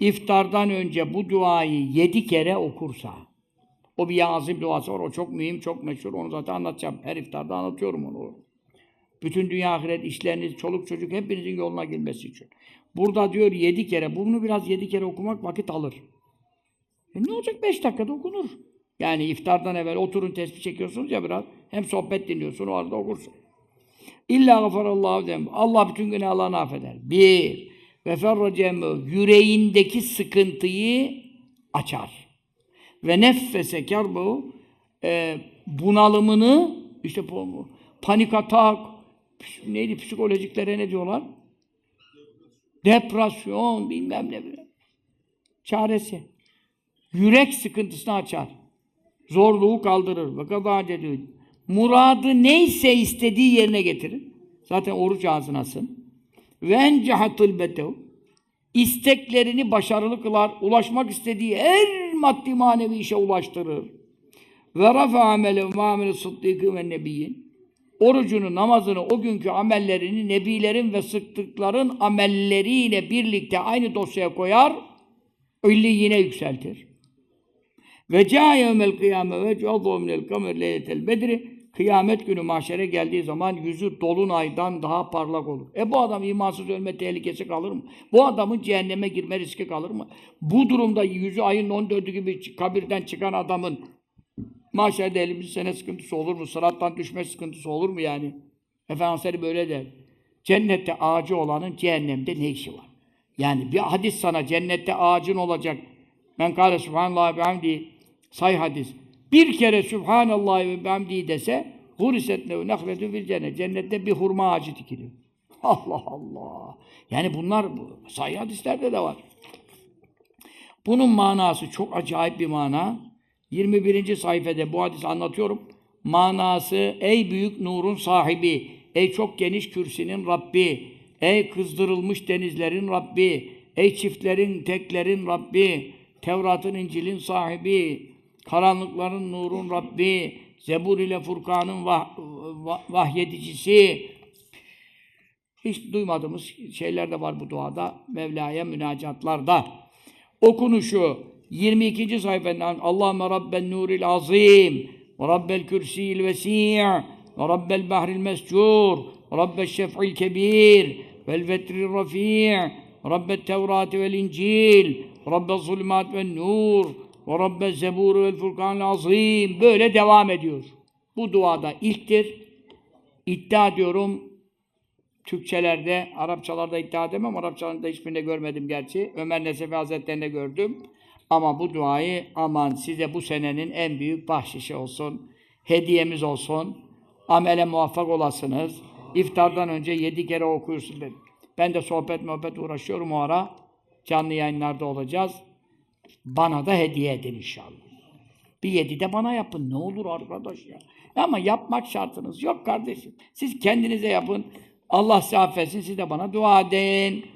iftardan önce bu duayı yedi kere okursa, o bir yazım duası var, o çok mühim, çok meşhur, onu zaten anlatacağım. Her iftarda anlatıyorum onu. Bütün dünya ahiret işleriniz, çoluk çocuk hepinizin yoluna girmesi için. Burada diyor yedi kere, bunu biraz yedi kere okumak vakit alır. E ne olacak? Beş dakikada okunur. Yani iftardan evvel oturun tesbih çekiyorsunuz ya biraz. Hem sohbet dinliyorsun, o arada okursun. İlla gafarallahu dem. Allah bütün günahlarını affeder. Bir. Ve ferracemu. Yüreğindeki sıkıntıyı açar. Ve neffese kerbu. E, bunalımını işte bu, panik atak neydi psikolojiklere ne diyorlar? Depresyon bilmem ne. bilmem. Çaresi. Yürek sıkıntısını açar. Zorluğu kaldırır. Ve kadar dedi. Muradı neyse istediği yerine getirir. Zaten oruç ağzınasın. Ve encehatul betev. İsteklerini başarılı kılar. Ulaşmak istediği her maddi manevi işe ulaştırır. Ve rafa amele ve amele sıddıkı ve nebiyyin. Orucunu, namazını, o günkü amellerini nebilerin ve sıddıkların amelleriyle birlikte aynı dosyaya koyar. yine yükseltir. Ve ca yevmel kıyame ve cu'adhu minel kamer leyletel Kıyamet günü mahşere geldiği zaman yüzü dolunaydan daha parlak olur. E bu adam imansız ölme tehlikesi kalır mı? Bu adamın cehenneme girme riski kalır mı? Bu durumda yüzü ayın 14'ü gibi kabirden çıkan adamın mahşerde 50 sene sıkıntısı olur mu? Sırattan düşme sıkıntısı olur mu yani? Efendimiz böyle der. Cennette ağacı olanın cehennemde ne işi var? Yani bir hadis sana cennette ağacın olacak. Ben kâle subhanallah ve hamdi say hadis. Bir kere subhanallah ve hamdi dese huriset lehu nehletü fil cennet. Cennette bir hurma ağacı dikiliyor. Allah Allah. Yani bunlar bu, sahih hadislerde de var. Bunun manası çok acayip bir mana. 21. sayfada bu hadisi anlatıyorum. Manası ey büyük nurun sahibi, ey çok geniş kürsinin Rabbi, ey kızdırılmış denizlerin Rabbi, ey çiftlerin, teklerin Rabbi, Tevrat'ın, İncil'in sahibi, karanlıkların nurun Rabbi, Zebur ile Furkan'ın vah, vah, vahyedicisi. Hiç duymadığımız şeyler de var bu duada, Mevla'ya münacatlarda. Okunuşu 22. sayfadan Allahümme Rabben nuril azim ve Rabbel kürsiyil vesi' ve Rabbel bahril mescur ve Rabbel şef'il kebir vel vetril rafi' Rabbet Tevrat vel İncil Rabbel zulümat ve nur ve Rabbel zebur vel furkanil azim böyle devam ediyor. Bu duada ilktir. İddia ediyorum Türkçelerde, Arapçalarda iddia edemem. Arapçalarda hiçbirinde görmedim gerçi. Ömer Nesefi Hazretleri'nde gördüm. Ama bu duayı aman size bu senenin en büyük bahşişi olsun. Hediyemiz olsun. Amele muvaffak olasınız. İftardan önce yedi kere okuyorsun dedim. Ben de sohbet muhabbet uğraşıyorum o ara. Canlı yayınlarda olacağız. Bana da hediye edin inşallah. Bir yedi de bana yapın. Ne olur arkadaş ya. Ama yapmak şartınız yok kardeşim. Siz kendinize yapın. Allah size affetsin. Siz de bana dua edin.